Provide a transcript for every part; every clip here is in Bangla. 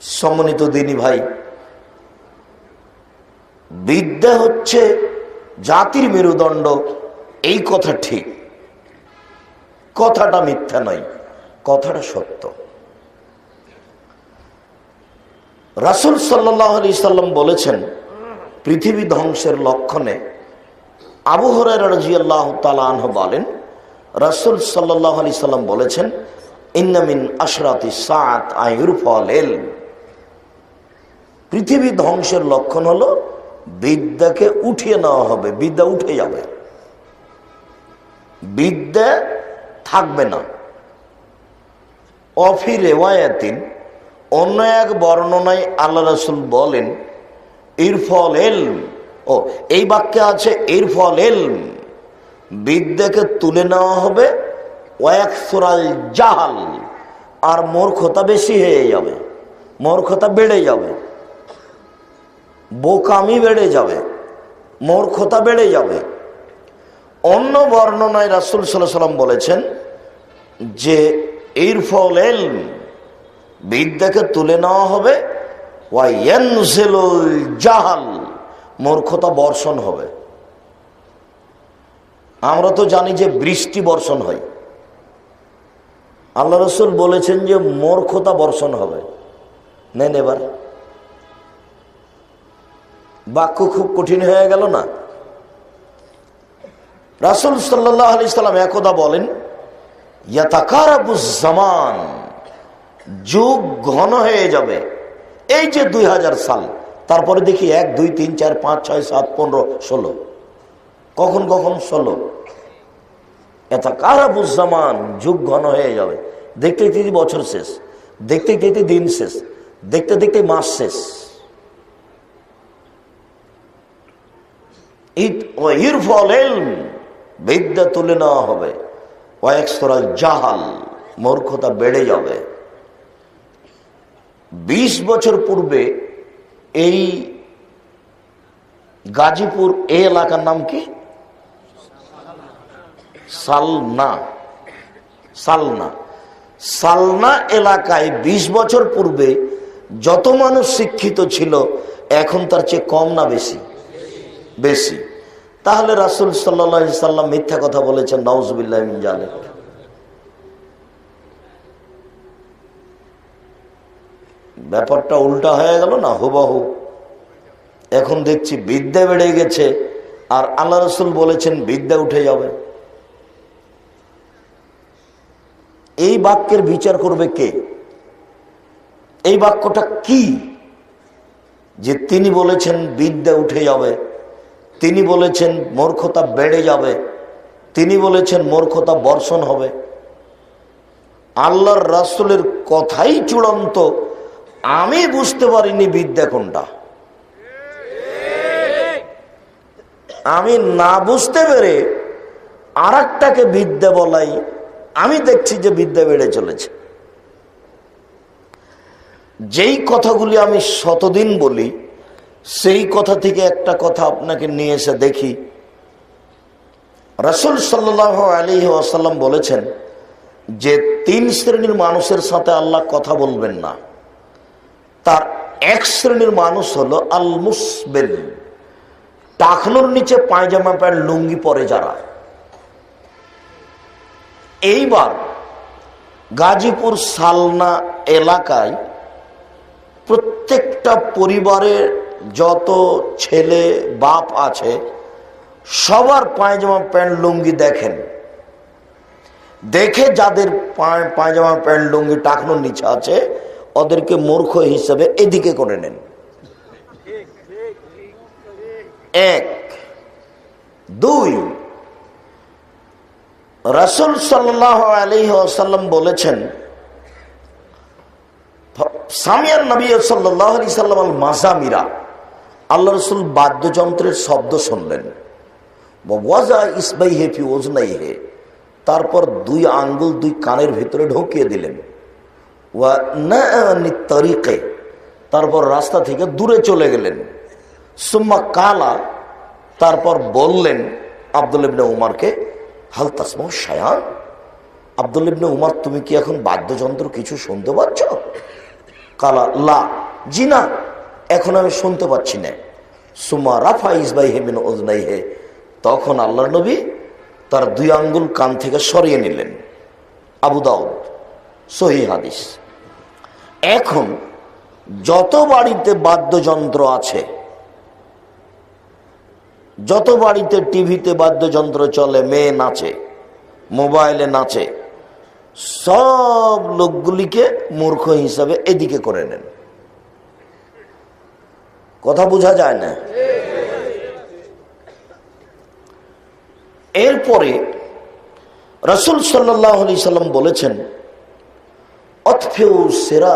সম্মানিত দিনী ভাই, বিদ্যা হচ্ছে জাতির মেরুদণ্ড, এই কথা ঠিক। কথাটা মিথ্যা নয়, কথাটা সত্য। রাসুল সাল্লাহ আলি সাল্লাম বলেছেন, পৃথিবী ধ্বংসের লক্ষণে আবু হরাই রাজিয়াল্লাহ তালাহ বলেন, রাসুল সাল্লাহ আলি সাল্লাম বলেছেন ইন্নামিন আশরাতি সাত আয়ুর ফল এল পৃথিবী ধ্বংসের লক্ষণ হলো বিদ্যাকে উঠিয়ে নেওয়া হবে, বিদ্যা উঠে যাবে। বিদ্যা থাকবে না। অফি রেওয়ায়াতিন, অন্য এক বর্ণনায় আল্লাহ রসুল বলেন, ইরফল এল ও, এই বাক্যে আছে ইরফল এল বিদ্যাকে তুলে নেওয়া হবে ওয়াকসুরাল জাহাল, আর মূর্খতা বেশি হয়ে যাবে, মূর্খতা বেড়ে যাবে। বোকামি বেড়ে যাবে, মূর্খতা বেড়ে যাবে। অন্য বর্ণনায় রাসুল সাল্লাহ সাল্লাম বলেছেন যে ইরফল এল বিদ্যাকে তুলে নেওয়া হবে জাহাল, মূর্খতা বর্ষণ হবে। আমরা তো জানি যে বৃষ্টি বর্ষণ হয়। আল্লাহ রসুল বলেছেন যে মূর্খতা বর্ষণ হবে। নেন এবার। বাক্য খুব কঠিন হয়ে গেল না। রাসুল সাল্লাহ আলি সাল্লাম একদা বলেন জামান, যুগ ঘন হয়ে যাবে। এই যে দুই হাজার সাল, তারপরে দেখি এক, দুই, তিন, চার, পাঁচ, ছয়, সাত, পনেরো, ষোলো। কখন কখন? ষোলো। এত কারাবুজ্জামান যুগ ঘন হয়ে যাবে। দেখতে দেখতে বছর শেষ, দেখতে দেখতে দিন শেষ, দেখতে দেখতে মাস শেষ। বিদ্যা তুলে নেওয়া হবে। কয়েকস্তরাল জাহাল, মূর্খতা বেড়ে যাবে। বিশ বছর পূর্বে এই গাজীপুর এই এলাকার নাম কি? সালনা। সালনা। সালনা এলাকায় ২০ বছর পূর্বে যত মানুষ শিক্ষিত ছিল, এখন তার চেয়ে কম না বেশি? বেশি। তাহলে রাসুল সাল্লা সাল্লাম মিথ্যা কথা বলেছেন নওজবিল্লাহ জালে ব্যাপারটা উল্টা হয়ে গেল না হুবাহু। এখন দেখছি বিদ্যা বেড়ে গেছে, আর আল্লাহ রসুল বলেছেন বিদ্যা উঠে যাবে। এই বাক্যের বিচার করবে কে? এই বাক্যটা কি? যে তিনি বলেছেন বিদ্যা উঠে যাবে। তিনি বলেছেন মূর্খতা বেড়ে যাবে। তিনি বলেছেন মূর্খতা বর্ষণ হবে। আল্লাহর রাসুলের কথাই চূড়ান্ত। আমি বুঝতে পারিনি বিদ্যা কোনটা। আমি না বুঝতে পেরে আর বিদ্যা বলাই, আমি দেখছি যে বিদ্যা বেড়ে চলেছে। যেই কথাগুলি আমি শতদিন বলি সেই কথা থেকে একটা কথা আপনাকে নিয়ে এসে দেখি। রসুল সাল্লাহ আলী আসাল্লাম বলেছেন যে তিন শ্রেণির মানুষের সাথে আল্লাহ কথা বলবেন না। তার এক শ্রেণির মানুষ হলো আল মুসবেল টাকনোর নিচে পায়জামা প্যান্ট, লুঙ্গি পরে যারা। এইবার গাজীপুর সালনা এলাকায় প্রত্যেকটা পরিবারের যত ছেলে বাপ আছে, সবার পায়জামা প্যান্ট লুঙ্গি দেখেন, দেখে যাদের পায়জামা প্যান্ট লুঙ্গি টাকনোর নিচে আছে, ওদেরকে মূর্খ হিসেবে এদিকে করে নেন। এক। দুই। রসুল সাল্লাহ আলহ্লাম বলেছেন সামিয়ার নবী সাল্লাহ আলি সাল্লাম আল মাজামিরা আল্লাহ রসুল বাদ্যযন্ত্রের শব্দ শুনলেন। ইসবাই হেফি ওজনাই হে তারপর দুই আঙ্গুল দুই কানের ভিতরে ঢুকিয়ে দিলেন। তরিকে তারপর রাস্তা থেকে দূরে চলে গেলেন। সুম্মা কালা। তারপর বললেন আব্দুল ইবনে উমারকে, হাল তাসমা শায়ান? আব্দুল ইবনে উমার, তুমি কি এখন বাদ্যযন্ত্র কিছু শুনতে পাচ্ছ? কালা, লা। জি না এখন আমি শুনতে পাচ্ছি না। সুমা রাফা ইসবাই হে মিন ওজনাই হে তখন আল্লাহ নবী তার দুই আঙ্গুল কান থেকে সরিয়ে নিলেন। আবু দাউদ, সহি হাদিস। এখন যত বাড়িতে বাদ্যযন্ত্র আছে, যত বাড়িতে টিভিতে বাদ্যযন্ত্র চলে, মেয়ে নাচে, মোবাইলে নাচে, সব লোকগুলিকে মূর্খ হিসাবে এদিকে করে নেন। কথা বোঝা যায় না। এরপরে রসুল সাল্লাহ আলি সাল্লাম বলেছেন, অতফেউ সেরা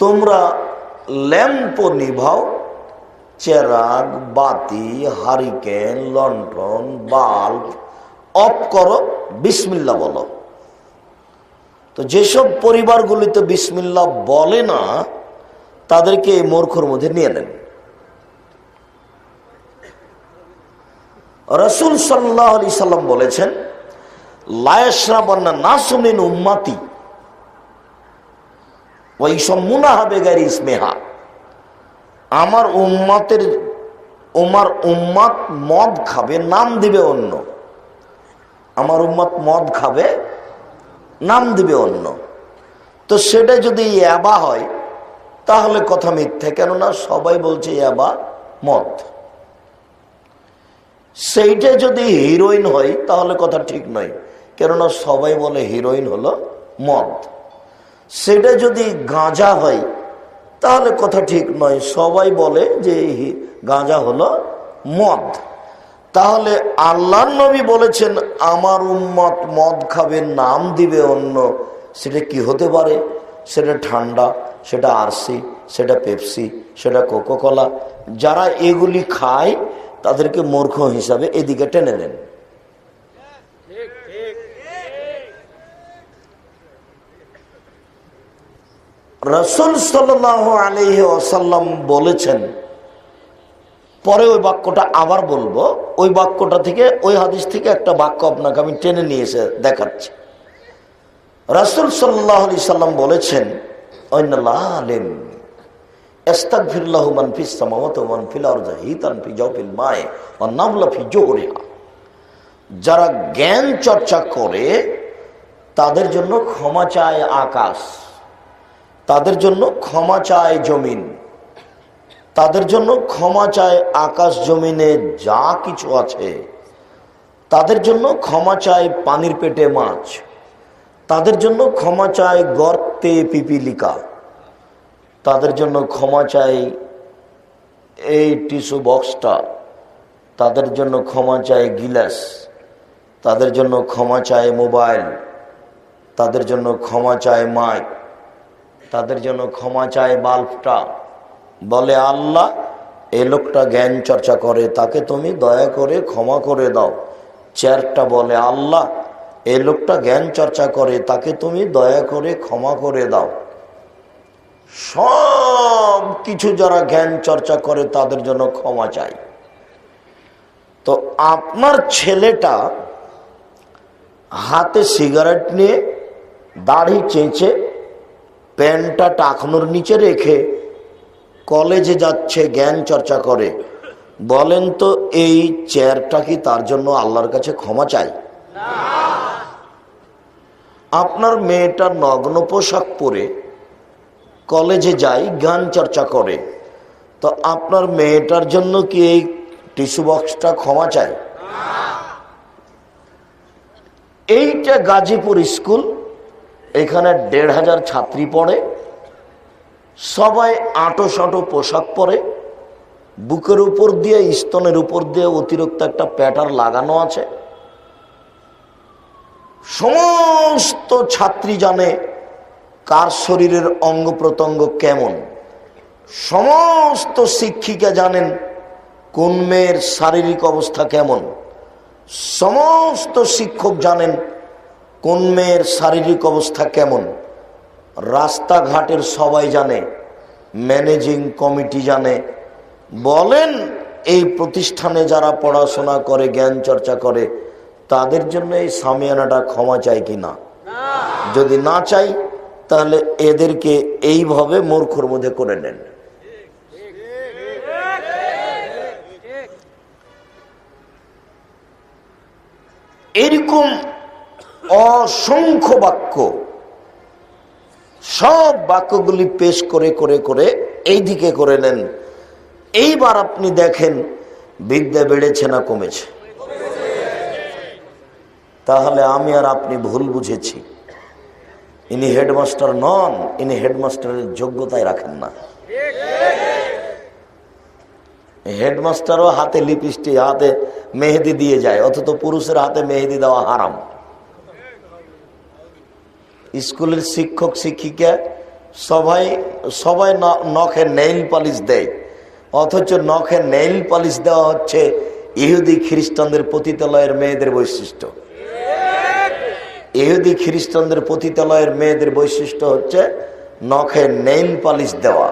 তোমরা ল্যাম্প নিভাও, চেরাগ, বাতি, হারিকেন লন্ঠন বাল্ব অফ করো, বিসমিল্লা বলো। তো যেসব পরিবারগুলিতে বিসমিল্লা বলে না তাদেরকে মূর্খর মধ্যে নিয়ে নেন। রসুল সাল্লাহ আলি সাল্লাম বলেছেন লায়সরাবান্না না শুনেন উম্মাতি ওই সব মুনাহাবে গাড়ি স্মেহা আমার উম্মাতের, উমার উম্মাত মদ খাবে, নাম দিবে অন্য। আমার উম্মাত মদ খাবে, নাম দিবে অন্য। তো সেটা যদি ইয়াবা হয় তাহলে কথা মিথ্যে, কেননা সবাই বলছে ইয়াবা মদ। সেইটা যদি হিরোইন হয়, তাহলে কথা ঠিক নয়, কেননা সবাই বলে হিরোইন হলো মদ। সেটা যদি গাঁজা হয়, তাহলে কথা ঠিক নয়, সবাই বলে যে গাঁজা হলো মদ। তাহলে আল্লাহ নবী বলেছেন, আমার উম্মত মদ খাবে, নাম দিবে অন্য। সেটা কি হতে পারে? সেটা ঠান্ডা, সেটা আরসি, সেটা পেপসি, সেটা কোকোকলা। যারা এগুলি খায়, তাদেরকে মূর্খ হিসাবে এদিকে টেনে নেন। রসুল সাল্লাহ আলহ আসাল্লাম বলেছেন, পরে ওই বাক্যটা আবার বলব, ওই বাক্যটা থেকে, ওই হাদিস থেকে একটা বাক্য আপনাকে আমি টেনে নিয়ে এসে দেখাচ্ছি। রাসুল সাল্লাহ আলি সাল্লাম বলেছেন যারা জ্ঞান চর্চা করে, তাদের জন্য ক্ষমা চায় আকাশ, তাদের জন্য ক্ষমা চায় জমিন, তাদের জন্য ক্ষমা চায় আকাশ জমিনে যা কিছু আছে, তাদের জন্য ক্ষমা চায় পানির পেটে মাছ। তাদের জন্য ক্ষমা চায় গর্তে পিপিলিকা। তাদের জন্য ক্ষমা চাই এই টিস্যু বক্সটা। তাদের জন্য ক্ষমা চায় গিলাস। তাদের জন্য ক্ষমা চায় মোবাইল। তাদের জন্য ক্ষমা চায় মাইক। তাদের জন্য ক্ষমা চায় বাল্বটা। বলে, আল্লাহ, এ লোকটা জ্ঞান চর্চা করে, তাকে তুমি দয়া করে ক্ষমা করে দাও। চেয়ারটা বলে, আল্লাহ এ লোকটা জ্ঞান চর্চা করে, তাকে তুমি দয়া করে ক্ষমা করে দাও। সব কিছু যারা জ্ঞান চর্চা করে, তাদের জন্য ক্ষমা চাই। তো আপনার ছেলেটা হাতে সিগারেট নিয়ে দাড়ি চেঁচে, প্যান্টটা টাকনোর নিচে রেখে কলেজে যাচ্ছে, জ্ঞান চর্চা করে। বলেন তো, এই চেয়ারটা কি তার জন্য আল্লাহর কাছে ক্ষমা চাই? আপনার মেয়েটা নগ্ন পোশাক পরে কলেজে যাই গান চর্চা করে। তো আপনার মেয়েটার জন্য কি এই টিস্যু বক্সটা ক্ষমা চায় এইটা গাজীপুর স্কুল, এখানে দেড় হাজার ছাত্রী পড়ে, সবাই আঁটো সাঁটো পোশাক পরে, বুকের উপর দিয়ে, স্তনের উপর দিয়ে অতিরিক্ত একটা প্যাটার লাগানো আছে। সমস্ত ছাত্রী জানে কার শরীরের অঙ্গ প্রত্যঙ্গ কেমন। সমস্ত শিক্ষিকা জানেন কোন মেয়ের শারীরিক অবস্থা কেমন। সমস্ত শিক্ষক জানেন কোন মেয়ের শারীরিক অবস্থা কেমন। রাস্তাঘাটের সবাই জানে, ম্যানেজিং কমিটি জানে। বলেন এই প্রতিষ্ঠানে যারা পড়াশোনা করে, জ্ঞান চর্চা করে তাদের জন্য এই সামিয়ানাটা ক্ষমা চাই কি না যদি না চাই তাহলে এদেরকে এইভাবে মূর্খর মধ্যে করে নেন। এরকম অসংখ্য বাক্য, সব বাক্যগুলি পেশ করে করে করে এই দিকে করে নেন। এইবার আপনি দেখেন, বিদ্যা বেড়েছে না কমেছে। তাহলে আমি আর আপনি ভুল বুঝেছি। ইনি হেডমাস্টার নন, ইনি হেডমাস্টারের যোগ্যতায় রাখেন না। হেডমাস্টারও হাতে লিপস্টিক, হাতে মেহেদি দিয়ে যায়, অথচ পুরুষের হাতে মেহেদি দেওয়া হারাম। স্কুলের শিক্ষক, শিক্ষিকা সবাই সবাই নখে নেইল পালিশ দেয়। অথচ নখে নেইল পালিশ দেওয়া হচ্ছে ইহুদি খ্রিস্টানদের পতিতালয়ের মেয়েদের বৈশিষ্ট্য। ইহুদি খ্রিস্টানদের পতিতালয়ের মেয়েদের বৈশিষ্ট্য হচ্ছে নখে নেইল পালিশ দেওয়া।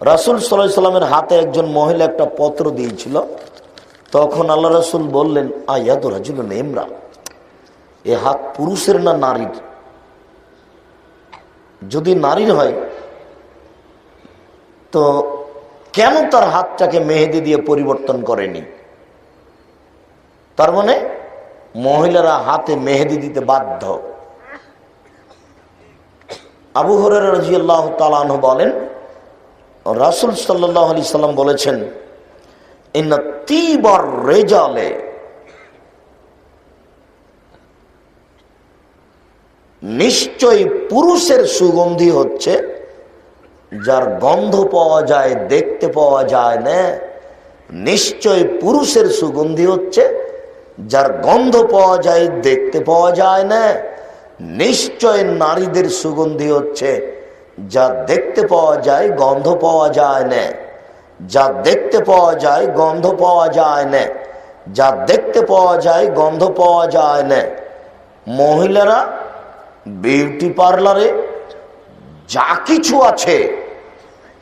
রাসুল সাল্লাহ সাল্লামের হাতে একজন মহিলা একটা পত্র দিয়েছিল। তখন আল্লাহ রাসুল বললেন, আয়াদ রাজুল নেমরা এ হাত পুরুষের না নারীর? যদি নারীর হয়, তো কেন তার হাতটাকে মেহেদি দিয়ে পরিবর্তন করেনি? তার মানে মহিলারা হাতে মেহেদি দিতে বাধ্য। আবু হরের রাজিয়াল্লাহ তালাহ বলেন, রাসুল সাল্লাহ আলি সাল্লাম বলেছেন তিবার রেজালে। নিশ্চয় পুরুষের সুগন্ধি হচ্ছে, যার গন্ধ পাওয়া যায়, দেখতে পাওয়া যায় না নিশ্চয় পুরুষের সুগন্ধি হচ্ছে যার গন্ধ পাওয়া যায়, দেখতে পাওয়া যায় না, নিশ্চয় নারীদের সুগন্ধি হচ্ছে। যা দেখতে পাওয়া যায়, গন্ধ পাওয়া যায় না। যা দেখতে পাওয়া যায়, গন্ধ পাওয়া যায় না। যা দেখতে পাওয়া যায়, গন্ধ পাওয়া যায় না। মহিলারা, বিউটি পার্লারে যা কিছু আছে,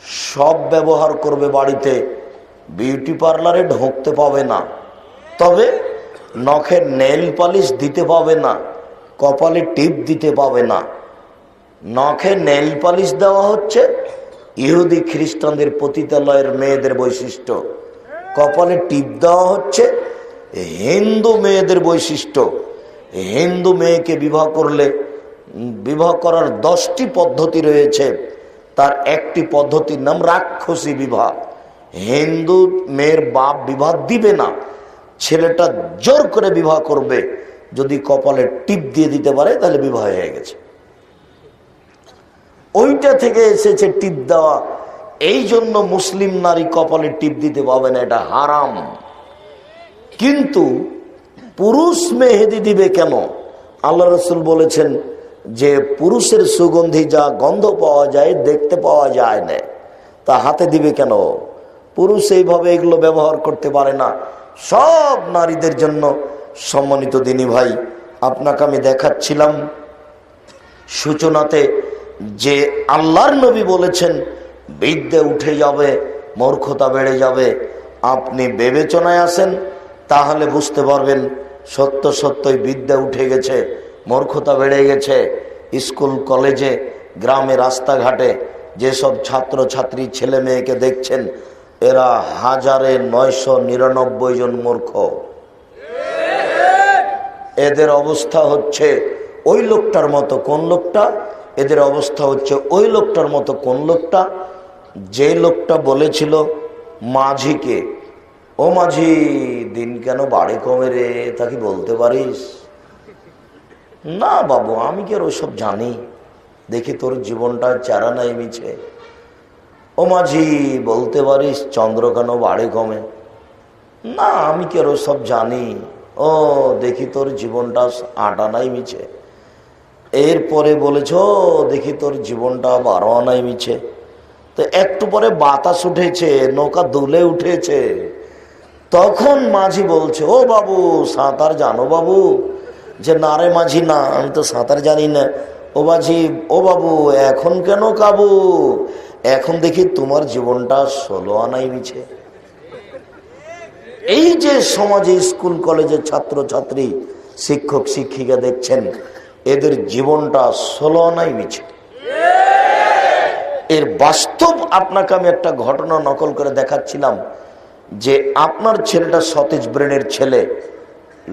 সব ব্যবহার করবে বাড়িতে। বিউটি পার্লারে ঢুকতে পাবে না। তবে নখের নেল পালিশ দিতে পাবে না, কপালে টিপ দিতে পাবে না। নখে নেল পালিশ দেওয়া হচ্ছে ইহুদি খ্রিস্টানদের পতিতালয়ের মেয়েদের বৈশিষ্ট্য। কপালে টিপ দেওয়া হচ্ছে হিন্দু মেয়েদের বৈশিষ্ট্য। হিন্দু মেয়েকে বিবাহ করলে, বিবাহ করার দশটি পদ্ধতি রয়েছে। তার একটি পদ্ধতির নাম রাক্ষসী বিবাহ। হিন্দু মেয়ের বাপ বিবাহ দিবে না। ছেলেটা জোর করে বিবাহ করবে, যদি কপালে টিপ দিয়ে দিতে পারে, তাহলে বিবাহ হয়ে গেছে। ওইটা থেকে এসেছে টিপ দেওয়া। এই জন্য মুসলিম নারী কপালে টিপ দিতে পাবে না, এটা হারাম। কিন্তু পুরুষ মেহেদি দিবে কেন? আল্লাহ রসুল বলেছেন যে পুরুষের সুগন্ধি যা গন্ধ পাওয়া যায়, দেখতে পাওয়া যায় না। তা হাতে দিবে কেন? পুরুষ এইভাবে এগুলো ব্যবহার করতে পারে না। সব নারীদের জন্য সম্মানিত দিনী ভাই, আপনাকে আমি দেখাচ্ছিলাম সূচনাতে যে আল্লাহর নবী বলেছেন, বিদ্যে উঠে যাবে, মূর্খতা বেড়ে যাবে। আপনি বিবেচনায় আসেন তাহলে বুঝতে পারবেন সত্য সত্যই বিদ্যা উঠে গেছে, মূর্খতা বেড়ে গেছে। স্কুল, কলেজে, গ্রামে, রাস্তাঘাটে যেসব ছাত্র ছাত্রী ছেলে মেয়েকে দেখছেন এরা হাজারে নয়শো নিরানব্বই জন মূর্খ। এদের অবস্থা হচ্ছে ওই লোকটার মতো কোন লোকটা? এদের অবস্থা হচ্ছে ওই লোকটার মতো কোন লোকটা? যে লোকটা বলেছিল, মাঝিকে। ও মাঝি, দিন কেন বাড়ি কমে রে, তা কি বলতে পারিস? না বাবু, আমি কি আর ওসব জানি? দেখি তোর জীবনটা চারা নাই মিছে। ও মাঝি, বলতে পারিস চন্দ্র কেন বাড়ি কমে? না, আমি কি আর সব জানি। ও, দেখি তোর জীবনটা আটা নাই মিছে। এরপরে বলেছ, দেখি তোর জীবনটা বারো আনাই মিছে। তো একটু পরে বাতাস উঠেছে, নৌকা দুলে উঠেছে। তখন মাঝি বলছে, ও বাবু, সাঁতার জানো বাবু? যে, না রে মাঝি, না, আমি তো সাঁতার জানি না। ও মাঝি, ও বাবু, এখন কেন কাবু? এখন দেখি তোমার জীবনটা ষোলো আনাই মিছে। এই যে সমাজে স্কুল, কলেজের ছাত্র ছাত্রী শিক্ষক, শিক্ষিকা দেখছেন, এদের জীবনটা ষোলো আনাই মিছে। এর বাস্তব আপনাকে আমি একটা ঘটনা নকল করে দেখাচ্ছিলাম, যে আপনার ছেলেটা সতেজ ব্রেনের ছেলে,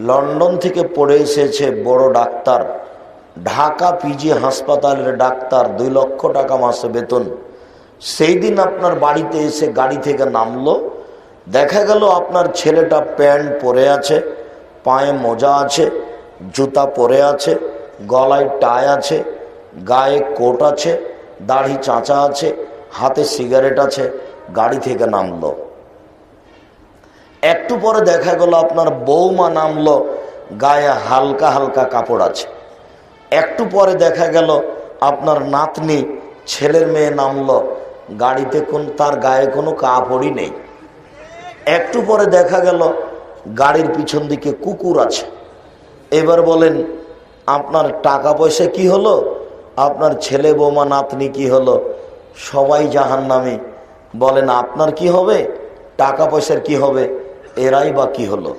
লন্ডন থেকে পড়ে এসেছে বড় ডাক্তার, ঢাকা পিজি হাসপাতালের ডাক্তার, দুই লক্ষ টাকা মাসে বেতন। সেই দিন আপনার বাড়িতে এসে গাড়ি থেকে নামলো, দেখা গেল আপনার ছেলেটা প্যান্ট পরে আছে, পায়ে মোজা আছে, জুতা পরে আছে, গলায় টাই আছে, গায়ে কোট আছে, দাড়ি চাঁচা আছে, হাতে সিগারেট আছে, গাড়ি থেকে নামলো। একটু পরে দেখা গেল আপনার বৌমা নামলো, গায়ে হালকা হালকা কাপড় আছে। একটু পরে দেখা গেল আপনার নাতনি, ছেলের মেয়ে নামলো গাড়িতে কোন তার গায়ে কোনো কাপড়ই নেই। একটু পরে দেখা গেল গাড়ির পিছন দিকে কুকুর আছে। এবার বলেন, আপনার টাকা পয়সা কি হলো? আপনার ছেলে বৌমা নাতনি কি হলো? সবাই জাহান নামে বলেন, আপনার কি হবে? টাকা পয়সার কি হবে? এরাই বা কি হলো?